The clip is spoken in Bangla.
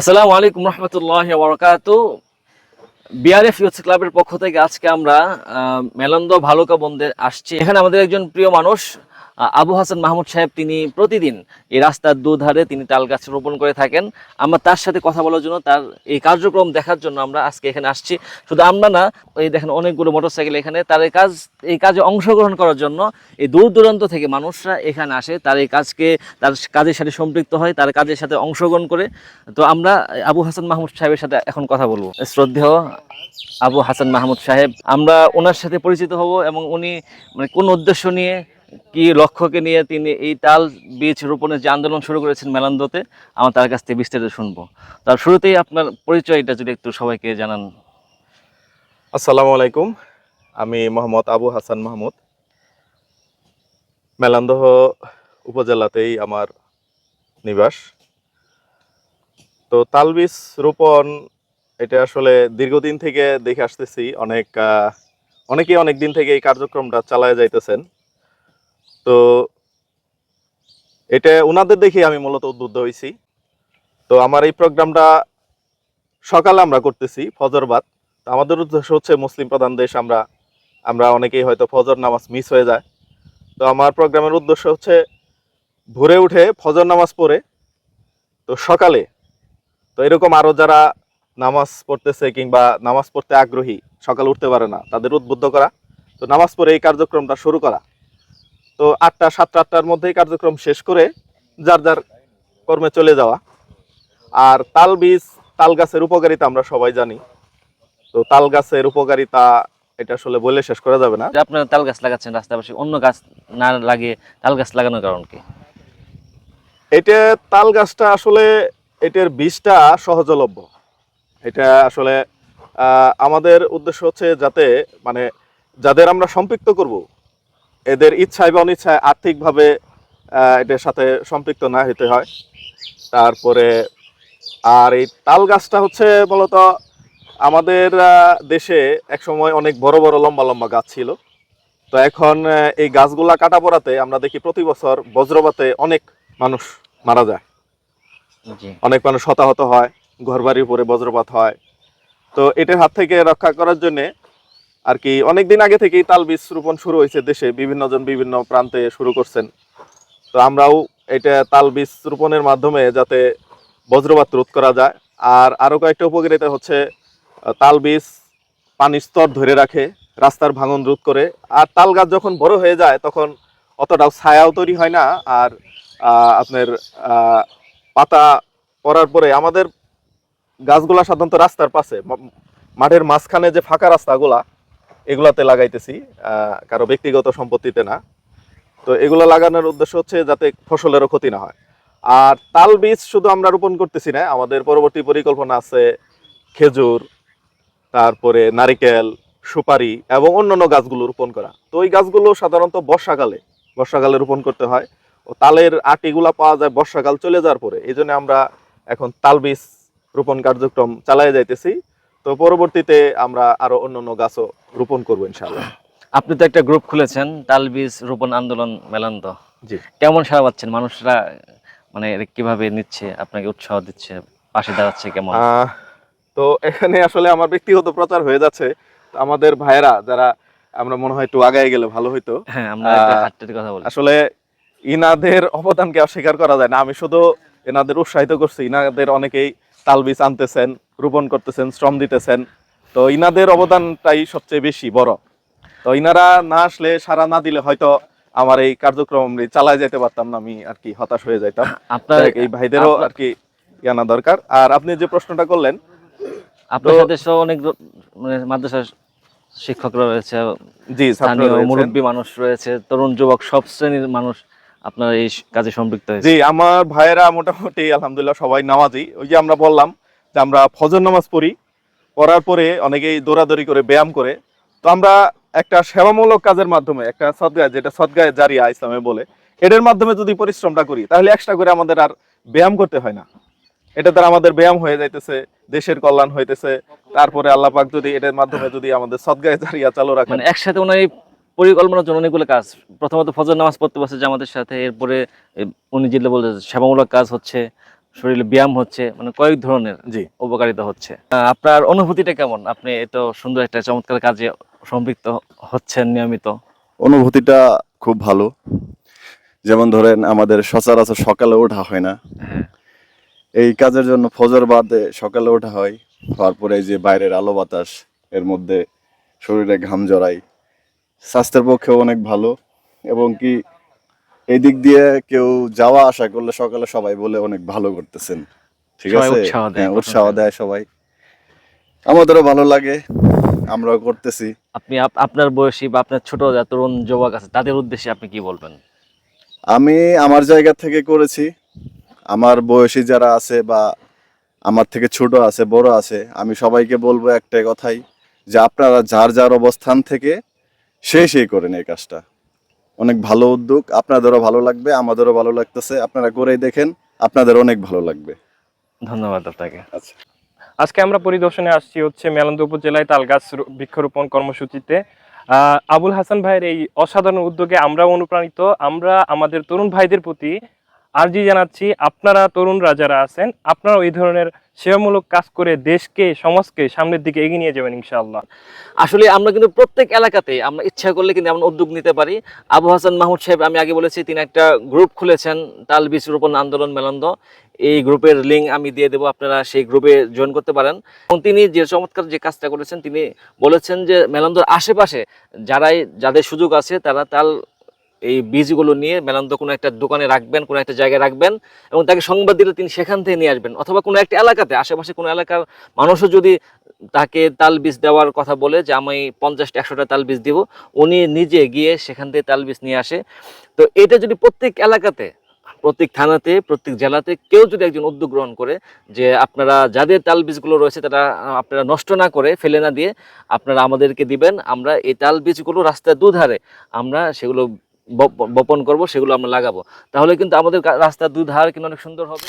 আসসালামু আলাইকুম রহমতুল্লাহ বরকাত। বিআরএফ ইউথ ক্লাবের পক্ষ থেকে আজকে আমরা মেলন্দ ভালুকা বন্দে আসছি। এখানে আমাদের একজন প্রিয় মানুষ আবু হাসান মাহমুদ সাহেব তিনি প্রতিদিন এই রাস্তার দুধারে তিনি তাল গাছ রোপণ করে থাকেন। আমরা তার সাথে কথা বলার জন্য, তার এই কার্যক্রম দেখার জন্য আমরা আজকে এখানে আসছি। শুধু আমরা না এই দেখেন অনেকগুলো মোটরসাইকেল এখানে, তার এই কাজ, এই কাজে অংশগ্রহণ করার জন্য এই দূর দূরান্ত থেকে মানুষরা এখানে আসে, তার এই কাজকে, তার কাজের সাথে সম্পৃক্ত হয়, তার কাজের সাথে অংশগ্রহণ করে। তো আমরা আবু হাসান মাহমুদ সাহেবের সাথে এখন কথা বলব। শ্রদ্ধেয় আবু হাসান মাহমুদ সাহেব, আমরা ওনার সাথে পরিচিত হব এবং উনি মানে কোন উদ্দেশ্য নিয়ে কি লক্ষ্যকে নিয়ে তিনি এই তাল বীজ রোপণের যে আন্দোলন শুরু করেছেন মেলান্দতে, আমার তার কাছ থেকে বিস্তারিত শুনব। তার শুরুতেই আপনার পরিচয়টা যদি একটু সবাইকে জানান। আসসালামু আলাইকুম, আমি মোহাম্মদ আবু হাসান মাহমুদ। মেলান্দহ উপজেলাতেই আমার নিবাস। তো তালবিজ রোপণ, এটা আসলে দীর্ঘদিন থেকে দেখে আসতেছি, অনেক অনেকেই অনেক দিন থেকে এই কার্যক্রমটা চালায় যাইতেছেন। তো এটা ওনাদের দেখে আমি মূলত উদ্বুদ্ধ হয়েছি। তো আমার এই প্রোগ্রামটা সকালে আমরা করতেছি ফজরবাদ তো আমাদের উদ্দেশ্য হচ্ছে মুসলিম প্রধান দেশ, আমরা আমরা অনেকেই হয়তো ফজর নামাজ মিস হয়ে যায়। তো আমার প্রোগ্রামের উদ্দেশ্য হচ্ছে ভোরে উঠে ফজর নামাজ পড়ে, তো সকালে, তো এরকম আরও যারা নামাজ পড়তেছে কিংবা নামাজ পড়তে আগ্রহী, সকালে উঠতে পারে না, তাদের উদ্বুদ্ধ করা। তো নামাজ পড়ে এই কার্যক্রমটা শুরু করা। তো আটটা সাতটা আটটার মধ্যেই কার্যক্রম শেষ করে যার যার কর্মে চলে যাওয়া। আর তাল বীজ তাল গাছের উপকারিতা আমরা সবাই জানি। তো তাল গাছের উপকারিতা এটা আসলে বলে শেষ করা যাবে না। যে আপনারা তাল গাছ লাগাচ্ছেন রাস্তার পাশে অন্য গাছ না লাগিয়ে তাল গাছ লাগানোর কারণ কি? এটা তাল গাছটা আসলে এটার বীজটা সহজলভ্য। এটা আসলে আমাদের উদ্দেশ্য হচ্ছে যাতে মানে যাদের আমরা সম্পৃক্ত করব এদের ইচ্ছায় বা অনিচ্ছায় আর্থিকভাবে এটার সাথে সম্পৃক্ত না হতে হয়। তারপরে আর এই তাল গাছটা হচ্ছে মূলত আমাদের দেশে একসময় অনেক বড় বড় লম্বা লম্বা গাছ ছিল। তো এখন এই গাছগুলা কাটা পড়াতে আমরা দেখি প্রতি বছর বজ্রপাতে অনেক মানুষ মারা যায়। অনেক মানুষ হতাহত হয় ঘরবাড়ির উপরে বজ্রপাত হয়। তো এটার হাত থেকে রক্ষা করার জন্য আর কি অনেক দিন আগে থেকেই তাল বীজ রোপণ শুরু হয়েছে দেশে বিভিন্ন জন বিভিন্ন প্রান্তে শুরু করছেন। তো আমরাও এটা তাল বীজ রোপণের মাধ্যমে যাতে বজ্রপাত রোধ করা যায়। আর আরও কয়েকটা উপকারিতা হচ্ছে তাল বীজ পানির স্তর ধরে রাখে, রাস্তার ভাঙন রোধ করে। আর তাল গাছ যখন বড় হয়ে যায়, তখন অতটাও ছায়াও তৈরি হয় না। আর আপনার পাতা পড়ার পরে আমাদের গাছগুলা সাধারণত রাস্তার পাশে মাঠের মাঝখানে যে ফাঁকা রাস্তাগুলা এগুলাতে লাগাইতেছি কারও ব্যক্তিগত সম্পত্তিতে না। তো এগুলো লাগানোর উদ্দেশ্য হচ্ছে যাতে ফসলেরও ক্ষতি না হয়। আর তাল বীজ শুধু আমরা রোপণ করতেছি না, আমাদের পরবর্তী পরিকল্পনা আছে খেজুর, তারপরে নারিকেল, সুপারি এবং অন্যান্য গাছগুলো রোপণ করা। তো ওই গাছগুলো সাধারণত বর্ষাকালে বর্ষাকালে রোপণ করতে হয়। ও তালের আটিগুলা পাওয়া যায় বর্ষাকাল চলে যাওয়ার পরে। এই আমরা এখন তাল বীজ রোপণ কার্যক্রম চালায় যাইতেছি। তো পরবর্তীতে আমরা আরও অন্যান্য গাছও রোপণ করব ইনশাআল্লাহ। আপনি তো একটা গ্রুপ খুলেছেন তাল বীজ রোপণ আন্দোলন মেলান্ত। জি। কেমন সারা পাচ্ছেন? মানুষরা মানে কীভাবে নিচ্ছে আপনাকে উৎসাহ দিচ্ছে পাশে দাঁড়াচ্ছে কেমন? তো এখানে আসলে আমার ব্যক্তিগত প্রচার হয়ে যাচ্ছে। আমাদের ভাইয়েরা যারা আমরা মনে হয় একটু আগায় গেলে ভালো হইতো হ্যাঁ আমরা একটা কথা বলি। আসলে ইনাদের অবদানকে অস্বীকার করা যায় না। আমি শুধু এনাদের উৎসাহিত করছি। ইনাদের অনেকেই তাল বীজ আনতেছেন রোপণ করতেছেন শ্রম দিতেছেন। তো ইনাদের অবদানটাই সবচেয়ে বেশি বড়। তো ইনারা না আসলে সারা না দিলে হয়তো আমার এই কার্যক্রম চালায় যেতে পারতাম না আমি আর কি হতাশ হয়ে যাইতাম। আপনার এই ভাইদেরও আর কি জানা দরকার। আর আপনি যে প্রশ্নটা করলেন আপনার সাথে অনেক মানে মাদ্রাসার শিক্ষকরা রয়েছে জি স্থানীয় মুরব্বী মানুষ রয়েছে তরুণ যুবক সব শ্রেণির মানুষ আপনার এই কাজে সম্পৃক্ত জি আমার ভাইয়েরা মোটামুটি আলহামদুলিল্লাহ সবাই নামাজি। ওই যে আমরা বললাম যে আমরা ফজর নামাজ পড়ি পড়ার পরে অনেকেই দৌড়াদৌড়ি করে ব্যায়াম করে। তো আমরা একটা সেবামূলক কাজের মাধ্যমে একটা সদগায় যেটা সদগায় জারিয়া ইসলামে বলে এটার মাধ্যমে যদি পরিশ্রমটা করি তাহলে এক্সট্রা করে আমাদের আর ব্যায়াম করতে হয় না। এটা দ্বারা আমাদের ব্যায়াম হয়ে যাইতেছে দেশের কল্যাণ হইতেছে। তারপরে আল্লাহ পাক যদি এটার মাধ্যমে যদি আমাদের সদগায় জারিয়া চালু রাখেন। মানে একসাথে উনি পরিকল্পনার জন্য অনেকগুলো কাজ। প্রথমত ফজর নামাজ পড়তে বসে জামাতের সাথে এরপরে উনি যেটা বলতে সেবামূলক কাজ হচ্ছে শরীরে ব্যায়াম হচ্ছে মানে কয়েক ধরনের জি। উপকারিতা হচ্ছে। আপনার অনুভূতিটা কেমন? আপনি এত সুন্দর একটা চমৎকার কাজে সম্পৃক্ত হচ্ছেন নিয়মিত। অনুভূতিটা খুব ভালো। যেমন ধরেন আমাদের সচরাচর সকালে ওঠা হয় না। হ্যাঁ। এই কাজের জন্য ফজর বাদে সকালে ওঠা হয়। তারপরে এই যে বাইরের আলো বাতাস এর মধ্যে শরীরে ঘাম জড়াই স্বাস্থ্যের পক্ষেও অনেক ভালো। এবং কি এই দিক দিয়ে কেউ যাওয়া আসা করলে সকালে সবাই বলে অনেক ভালো করতেছেন। ঠিক আছে? উৎসাহ হ্যাঁ। দেয় সবাই। আমাদেরও ভালো লাগে আমরাও করতেছি। আপনি আপনার বয়সী বা আপনার ছোট যা তরুণ যুবক আছে তাদের উদ্দেশ্যে আপনি কি বলবেন? আমি আমার জায়গা থেকে করেছি। আমার বয়সী যারা আছে বা আমার থেকে ছোট আছে বড় আছে আমি সবাইকে বলব একটাই কথাই যে আপনারা যার যার অবস্থান থেকে সেই সেই করেন এই কাজটা। অনেক ভালো উদ্যোগ আপনাদেরও ভালো লাগবে আমাদেরও ভালো লাগতেছে। আপনারা করেই দেখেন আপনাদের অনেক ভালো লাগবে। ধন্যবাদ আপনাকে। আচ্ছা। আজকে আমরা পরিদর্শনে আসছি হচ্ছে মেলান্দ উপজেলায় তালগাছ বৃক্ষরোপণ কর্মসূচিতে। আহ, আবুল হাসান ভাইয়ের এই অসাধারণ উদ্যোগে আমরা অনুপ্রাণিত। আমরা আমাদের তরুণ ভাইদের প্রতি আর্জি জানাচ্ছি, আপনারা তরুণরা যারা আছেন আপনারা এই ধরনের সেবামূলক কাজ করে দেশকে, সমাজকে সামনের দিকে এগিয়ে নিয়ে যাবেন ইনশাআল্লাহ। আসলে আমরা কিন্তু প্রত্যেক এলাকাতে, আমরা ইচ্ছা করলে কিন্তু এমন উদ্যোগ নিতে পারি। আবু হাসান মাহমুদ সাহেব, আমি আগে বলেছি, তিনি একটা গ্রুপ খুলেছেন তাল বীজ রোপণ আন্দোলন মেলন্দ। এই গ্রুপের লিঙ্ক আমি দিয়ে দেবো, আপনারা সেই গ্রুপে জয়েন করতে পারেন। এবং তিনি যে চমৎকার যে কাজটা করেছেন, তিনি বলেছেন যে মেলন্দর আশেপাশে যারাই, যাদের সুযোগ আছে, তারা তাল এই বীজগুলো নিয়ে মেলান্দ কোনো একটা দোকানে রাখবেন, কোনো একটা জায়গায় রাখবেন এবং তাকে সংবাদ দিলে তিনি সেখান থেকে নিয়ে আসবেন অথবা কোনো একটা এলাকাতে, আশেপাশে কোনো এলাকার মানুষও যদি তাকে তাল বীজ দেওয়ার কথা বলে যে আমি পঞ্চাশটা একশোটা তাল বীজ দিব, উনি নিজে গিয়ে সেখান থেকে তাল বীজ নিয়ে আসে। তো এটা যদি প্রত্যেক এলাকাতে, প্রত্যেক থানাতে, প্রত্যেক জেলাতে কেউ যদি একজন উদ্যোগ গ্রহণ করে যে আপনারা যাদের তাল বীজগুলো রয়েছে তারা আপনারা নষ্ট না করে, ফেলে না দিয়ে আপনারা আমাদেরকে দিবেন, আমরা এই তাল বীজগুলো রাস্তার দুধারে আমরা সেগুলো বপন করব সেগুলো আমরা লাগাবো। তাহলে কিন্তু আমাদের রাস্তার দুধার কিন্তু অনেক সুন্দর হবে।